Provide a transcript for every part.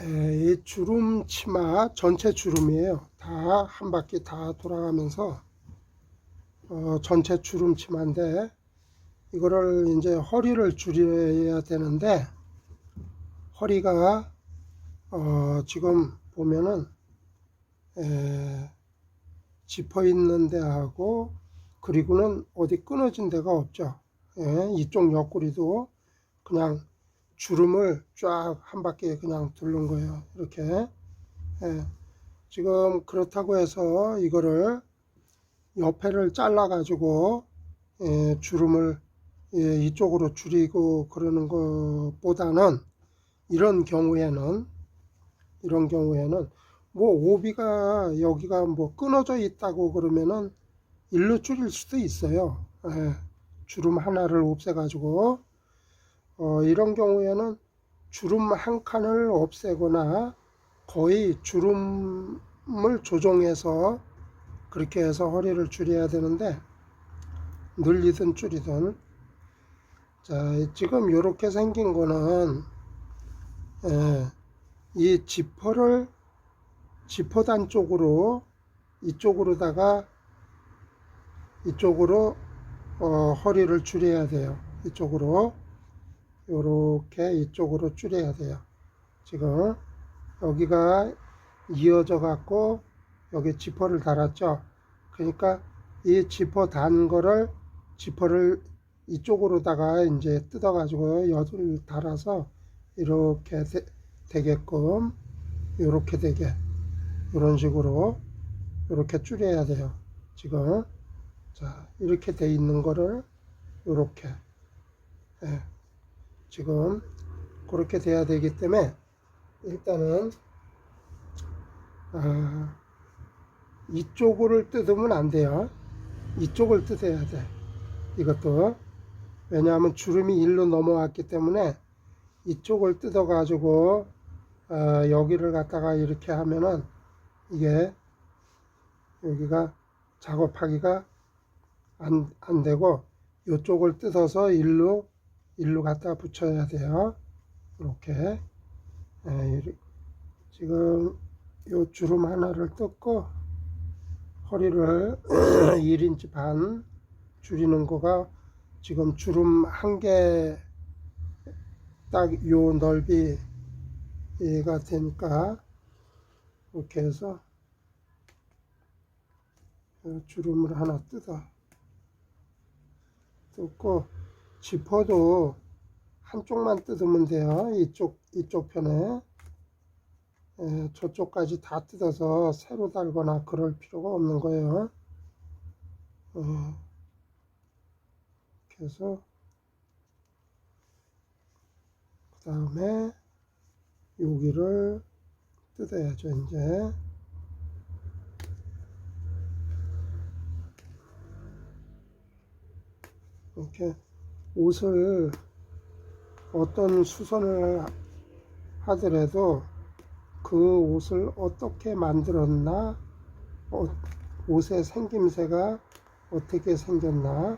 에, 이 주름 치마 전체 주름이에요. 다 한 바퀴 다 돌아가면서 어, 전체 주름 치마인데 이거를 이제 허리를 줄여야 되는데 허리가 어, 지금 보면은 에, 지퍼 있는 데하고 그리고는 어디 끊어진 데가 없죠. 예, 이쪽 옆구리도 그냥 주름을 쫙 한 바퀴 그냥 두른 거예요. 이렇게. 예, 지금 그렇다고 해서 이거를 옆에를 잘라 가지고 예, 주름을 예, 이쪽으로 줄이고 그러는 것보다는 이런 경우에는 이런 경우에는 뭐 오비가 여기가 뭐 끊어져 있다고 그러면은 일로 줄일 수도 있어요. 예, 주름 하나를 없애 가지고 어, 이런 경우에는 주름 한 칸을 없애거나 거의 주름을 조정해서 그렇게 해서 허리를 줄여야 되는데 늘리든 줄이든 자 지금 이렇게 생긴 거는 예, 이 지퍼를 지퍼단 쪽으로 이쪽으로다가 이쪽으로 어, 허리를 줄여야 돼요. 이쪽으로 요렇게 이쪽으로 줄여야 돼요. 지금 여기가 이어져 갖고 여기 지퍼를 달았죠. 그러니까 이 지퍼 단 거를 지퍼를 이쪽으로다가 이제 뜯어 가지고 여을 달아서 이렇게 되, 되게끔 이렇게 되게 이런 식으로 이렇게 줄여야 돼요. 지금 자 이렇게 돼 있는 거를 이렇게 예, 지금 그렇게 돼야 되기 때문에 일단은 아, 이쪽을 뜯으면 안 돼요. 이쪽을 뜯어야 돼. 이것도 왜냐하면 주름이 일로 넘어왔기 때문에 이쪽을 뜯어 가지고 어, 여기를 갖다가 이렇게 하면은 이게 여기가 작업하기가 안, 안 되고 이쪽을 뜯어서 일로 일로 갖다 붙여야 돼요. 이렇게. 예, 지금 요 주름 하나를 뜯고 허리를 1인치 반 줄이는 거가 지금 주름 한 개 딱 요 넓이가 되니까 이렇게 해서 주름을 하나 뜯어. 뜯고 지퍼도 한쪽만 뜯으면 돼요. 이쪽 이쪽 편에. 에, 저쪽까지 다 뜯어서 새로 달거나 그럴 필요가 없는 거예요. 어, 이렇게 해서 그 다음에 여기를 뜯어야죠 이제. 이렇게 옷을 어떤 수선을 하더라도 그 옷을 어떻게 만들었나? 어, 옷의 생김새가 어떻게 생겼나?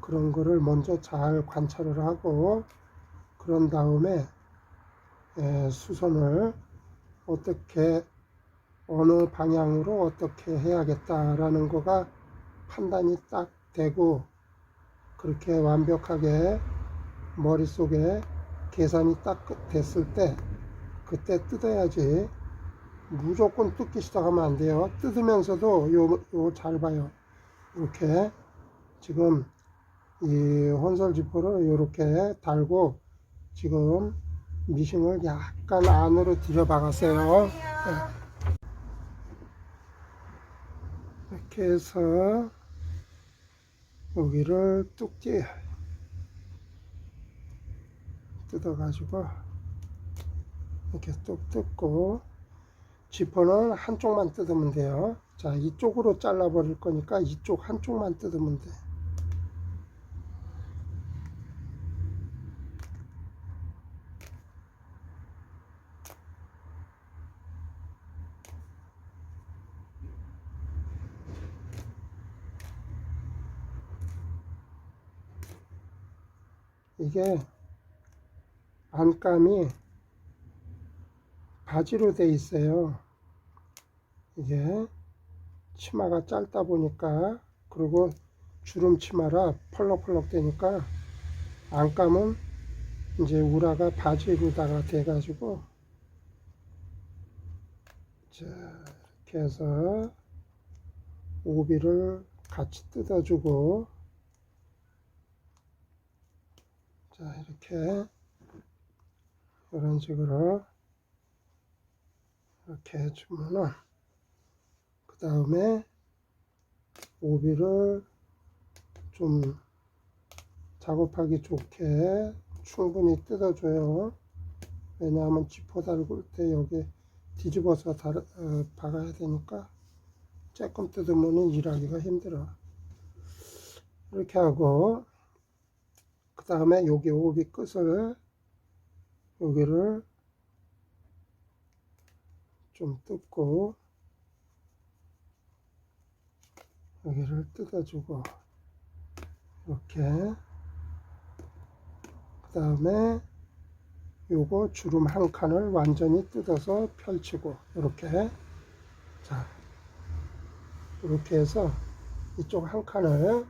그런 거를 먼저 잘 관찰을 하고 그런 다음에 에, 수선을 어떻게 어느 방향으로 어떻게 해야겠다라는 거가 판단이 딱 되고 그렇게 완벽하게 머릿속에 계산이 딱 됐을 때 그때 뜯어야지 무조건 뜯기 시작하면 안 돼요. 뜯으면서도 요 요 잘 봐요. 이렇게 지금 이 혼설 지퍼를 이렇게 달고 지금 미싱을 약간 안으로 들여박았어요. 네. 이렇게 해서 여기를 뚝지 뜯어가지고 이렇게 뚝 뜯고 지퍼는 한쪽만 뜯으면 돼요. 자, 이쪽으로 잘라 버릴 거니까 이쪽 한쪽만 뜯으면 돼. 이게 안감이 바지로 돼 있어요. 이게 치마가 짧다 보니까 그리고 주름 치마라 펄럭펄럭 되니까 안감은 이제 우라가 바지로다가 돼가지고 자 이렇게 해서 오비를 같이 뜯어주고 자 이렇게 이런 식으로 이렇게 해주면은 그 다음에 오비를 좀 작업하기 좋게 충분히 뜯어줘요. 왜냐하면 지퍼 달굴 때 여기 뒤집어서 달, 어, 박아야 되니까 조금 뜯으면 일하기가 힘들어. 이렇게 하고 그 다음에 여기 오비 끝을 여기를 좀 뜯고 여기를 뜯어주고 이렇게. 그 다음에 요거 주름 한 칸을 완전히 뜯어서 펼치고 이렇게. 자 이렇게 해서 이쪽 한 칸을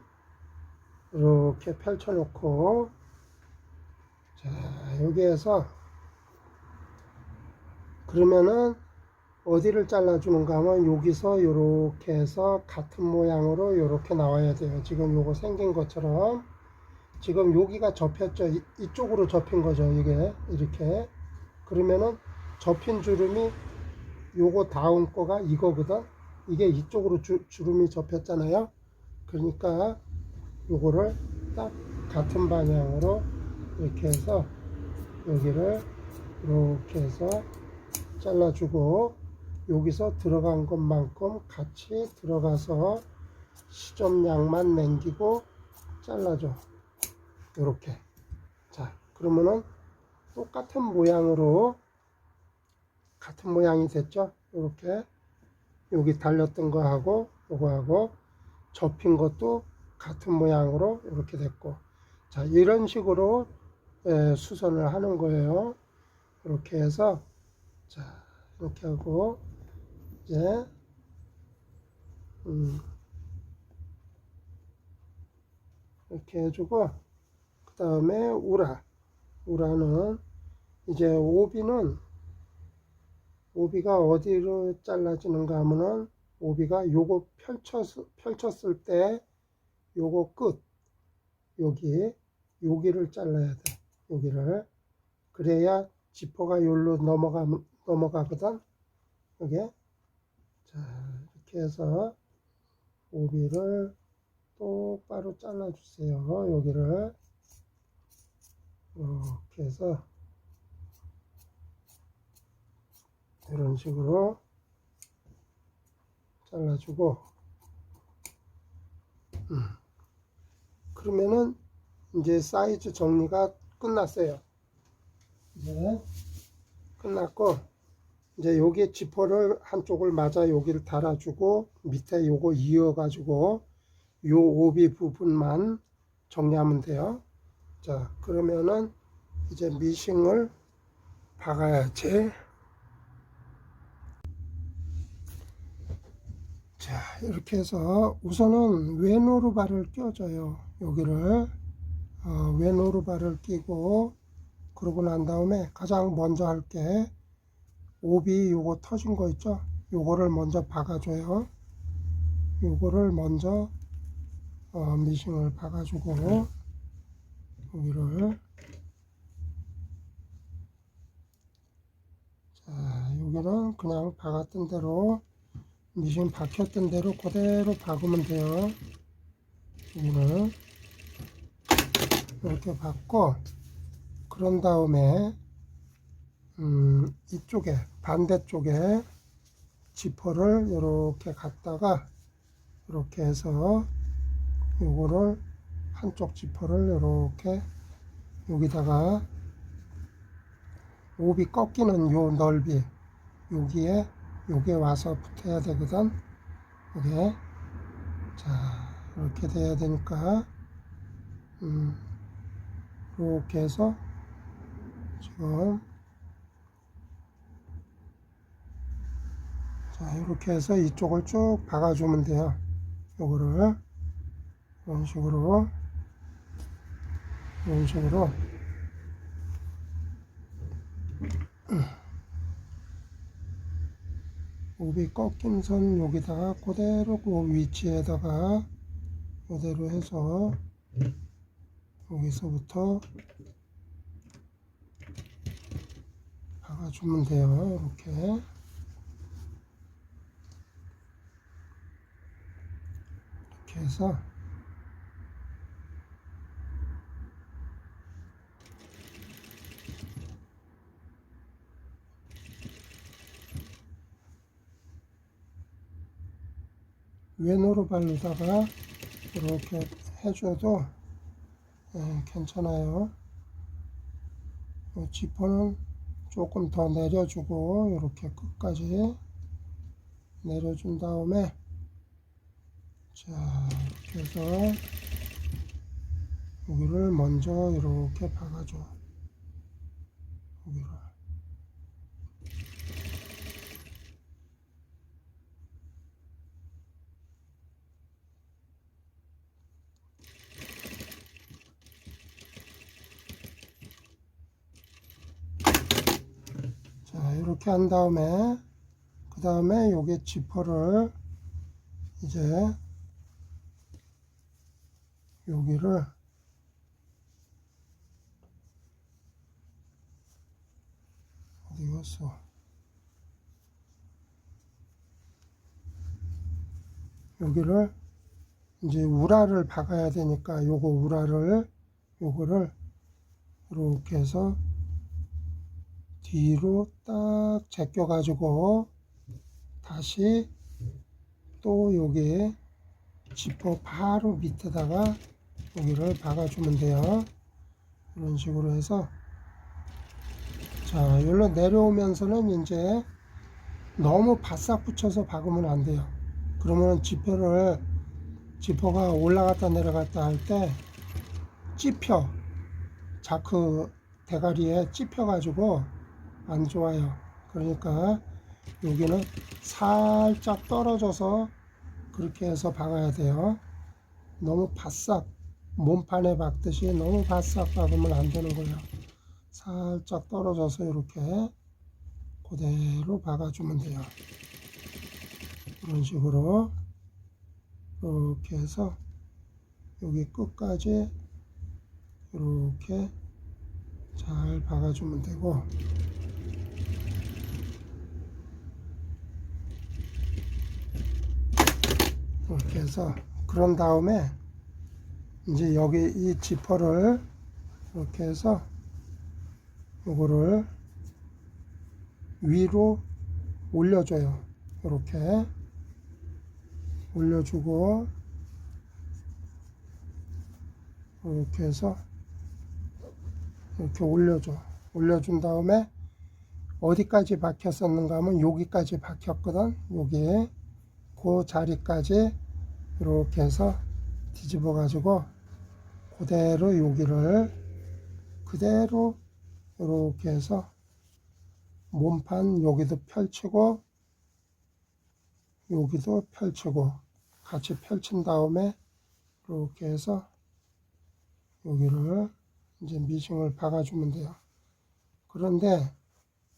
이렇게 펼쳐 놓고 자 여기에서 그러면은 어디를 잘라 주는가 하면 여기서 이렇게 해서 같은 모양으로 이렇게 나와야 돼요. 지금 요거 생긴 것처럼 지금 여기가 접혔죠. 이, 이쪽으로 접힌 거죠. 이게 이렇게 그러면은 접힌 주름이 요거 다음 거가 이거거든. 이게 이쪽으로 주, 주름이 접혔잖아요. 그러니까 요거를 딱 같은 방향으로 이렇게 해서 여기를 이렇게 해서 잘라주고 여기서 들어간 것만큼 같이 들어가서 시접량만 남기고 잘라줘. 이렇게. 자 그러면은 똑같은 모양으로 같은 모양이 됐죠? 이렇게. 여기 달렸던 거하고 요거하고 접힌 것도 같은 모양으로 이렇게 됐고 자 이런 식으로 예, 수선을 하는 거예요. 이렇게 해서 자 이렇게 하고 이제 음, 이렇게 해주고 그 다음에 우라. 우라는 이제 오비는 오비가 어디로 잘라지는가 하면은 오비가 요거 펼쳤, 펼쳤을 때 요거 끝. 여기 여기를 잘라야 돼. 여기를. 그래야 지퍼가 여기로 넘어가 넘어가거든. 여기. 자 이렇게 해서 오비를 똑바로 잘라 주세요. 여기를. 이렇게 해서. 이런 식으로 잘라주고. 음. 그러면은 이제 사이즈 정리가 끝났어요. 이제 끝났고 이제 여기 지퍼를 한쪽을 맞아 여기를 달아주고 밑에 요거 이어 가지고 요 오비 부분만 정리하면 돼요. 자 그러면은 이제 미싱을 박아야지 자 이렇게 해서 우선은 외노루발을 껴줘요 여기를. 어, 외노루발을 끼고 그러고 난 다음에 가장 먼저 할 게. 오비 요거 터진 거 있죠? 요거를 먼저 박아줘요. 요거를 먼저 어, 미싱을 박아주고 여기를. 자 여기는 그냥 박았던 대로 미싱 박혔던 대로 그대로 박으면 돼요. 여기는 이렇게 박고 그런 다음에 음, 이쪽에 반대쪽에 지퍼를 이렇게 갖다가 이렇게 해서 요거를 한쪽 지퍼를 이렇게 여기다가 오비 꺾이는 요 넓이 여기에 요게 와서 붙어야 되거든. 이게. 자 이렇게 돼야 되니까 음, 이렇게 해서 지금 자, 이렇게 해서 이쪽을 쭉 박아주면 돼요. 요거를. 이런 식으로. 이런 식으로 우비 꺾임선 여기다가 그대로 그 위치에다가 그대로 해서 여기서부터 박아주면 돼요. 이렇게 이렇게 해서 왼으로 바르다가 이렇게 해줘도 예, 괜찮아요. 이 지퍼는 조금 더 내려주고 이렇게 끝까지 내려준 다음에 자 이렇게 해서 여기를 먼저 이렇게 박아줘 여기를 자 이렇게 한 다음에 그 다음에 요게 지퍼를 이제 여기를 어디 갔어? 여기를 이제 우라를 박아야 되니까 요거 우라를 요거를 이렇게 해서 뒤로 딱 제껴 가지고 다시 또 여기 지퍼 바로 밑에다가 여기를 박아주면 돼요. 이런 식으로 해서 자, 여기로 내려오면서는 이제 너무 바싹 붙여서 박으면 안 돼요. 그러면 지퍼를 지퍼가 올라갔다 내려갔다 할 때 찝혀 자크 대가리에 찝혀 가지고 안 좋아요. 그러니까 여기는 살짝 떨어져서 그렇게 해서 박아야 돼요. 너무 바싹 몸판에 박듯이 너무 바싹 박으면 안 되는 거예요. 살짝 떨어져서 이렇게 그대로 박아주면 돼요. 이런 식으로 이렇게 해서 여기 끝까지 이렇게 잘 박아주면 되고 이렇게 해서 그런 다음에 이제 여기 이 지퍼를 이렇게 해서 이거를 위로 올려줘요. 이렇게 올려주고 이렇게 해서 이렇게 올려줘. 올려준 다음에 어디까지 박혔었는가 하면 여기까지 박혔거든. 여기 그 자리까지 이렇게 해서 뒤집어 가지고 그대로 여기를 그대로 이렇게 해서 몸판 여기도 펼치고 여기도 펼치고 같이 펼친 다음에 이렇게 해서 여기를 이제 미싱을 박아주면 돼요. 그런데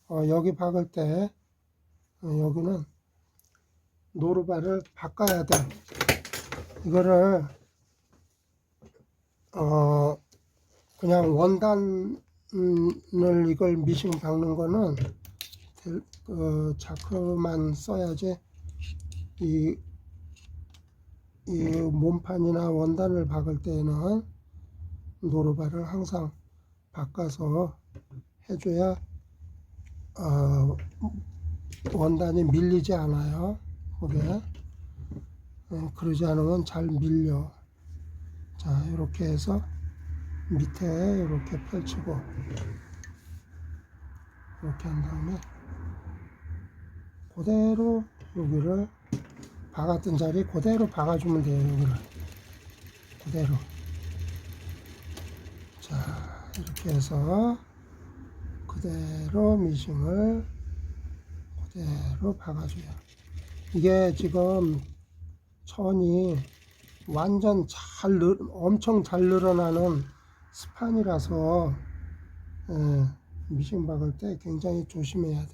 어, 여기 박을 때 어, 여기는 노루발을 바꿔야 돼. 이거를 어 그냥 원단을 이걸 미싱 박는 거는 될- 그 자크만 써야지 이, 이 몸판이나 원단을 박을 때는 노루발을 항상 바꿔서 해줘야 어, 원단이 밀리지 않아요. 그게 어, 그러지 않으면 잘 밀려. 자 이렇게 해서 밑에 이렇게 펼치고 이렇게 한 다음에 그대로 여기를 박았던 자리 그대로 박아주면 돼요. 여기를 그대로. 자 이렇게 해서 그대로 미싱을 그대로 박아줘요. 이게 지금 천이 완전 잘 늘, 엄청 잘 늘어나는 스판이라서 예, 미싱 박을 때 굉장히 조심해야 돼.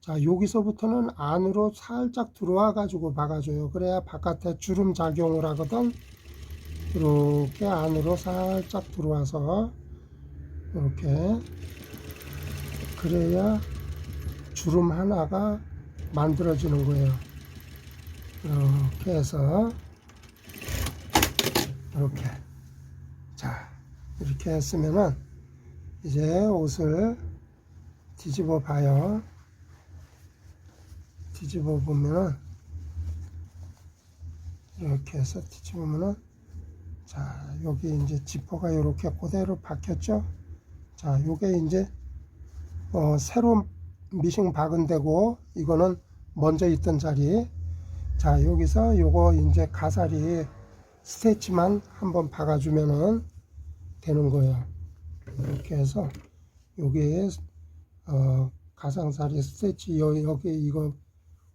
자 여기서부터는 안으로 살짝 들어와 가지고 박아줘요. 그래야 바깥에 주름 작용을 하거든. 이렇게 안으로 살짝 들어와서 이렇게 그래야 주름 하나가 만들어지는 거예요. 이렇게 해서 이렇게 자 이렇게 했으면은 이제 옷을 뒤집어 봐요. 뒤집어 보면은 이렇게 해서 뒤집으면은 자 여기 이제 지퍼가 이렇게 그대로 박혔죠. 자 요게 이제 어, 새로 미싱 박은 데고 이거는 먼저 있던 자리 자 여기서 요거 이제 가사리 스테치만 한번 박아주면은 되는 거예요. 이렇게 해서 여기에 어, 가상사리 스테치 여, 여기 이거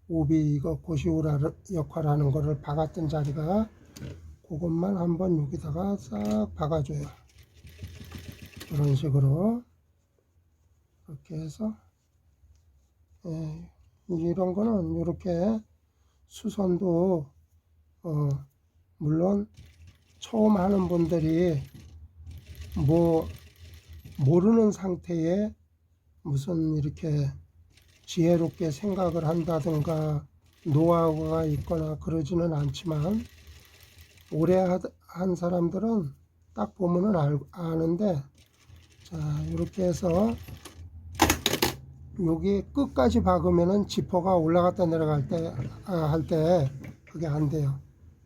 오비 이거 고시우라 역할하는 거를 박았던 자리가 그것만 한번 여기다가 싹 박아줘요. 이런 식으로. 이렇게 해서 예, 이런 거는 이렇게 수선도 어, 물론 처음 하는 분들이 뭐 모르는 상태에 무슨 이렇게 지혜롭게 생각을 한다든가 노하우가 있거나 그러지는 않지만 오래 하- 한 사람들은 딱 보면은 알, 아는데 자 이렇게 해서 여기 끝까지 박으면은 지퍼가 올라갔다 내려갈 때할때 그게 안 돼요.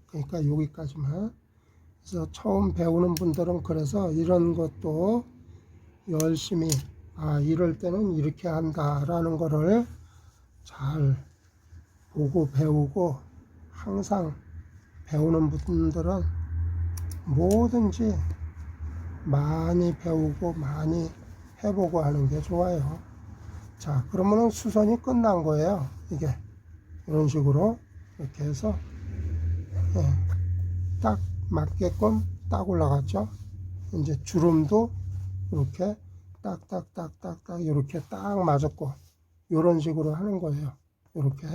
그러니까 여기까지만. 그래서 처음 배우는 분들은 그래서 이런 것도 열심히 아 이럴 때는 이렇게 한다라는 거를 잘 보고 배우고 항상 배우는 분들은 뭐든지 많이 배우고 많이 해보고 하는 게 좋아요. 자, 그러면은 수선이 끝난 거예요. 이게 이런 식으로 이렇게 해서 예, 딱 맞게끔 딱 올라갔죠. 이제 주름도 이렇게 딱딱딱딱딱 이렇게 딱 맞았고 이런 식으로 하는 거예요. 이렇게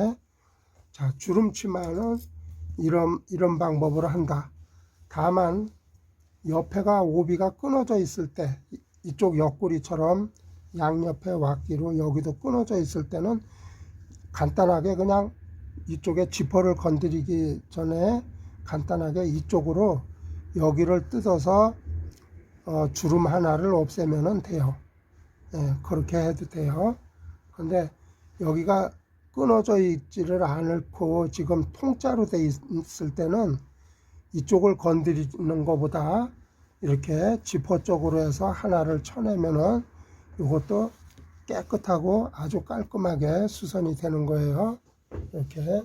자 주름치마는 이런 이런 방법으로 한다. 다만 옆에가 오비가 끊어져 있을 때 이- 이쪽 옆구리처럼 양옆에 왁기로 여기도 끊어져 있을 때는 간단하게 그냥 이쪽에 지퍼를 건드리기 전에 간단하게 이쪽으로 여기를 뜯어서 어, 주름 하나를 없애면 돼요. 예, 그렇게 해도 돼요. 근데 여기가 끊어져 있지를 않고 지금 통짜로 돼 있을 때는 이쪽을 건드리는 것보다 이렇게 지퍼 쪽으로 해서 하나를 쳐내면은 이것도 깨끗하고 아주 깔끔하게 수선이 되는 거예요. 이렇게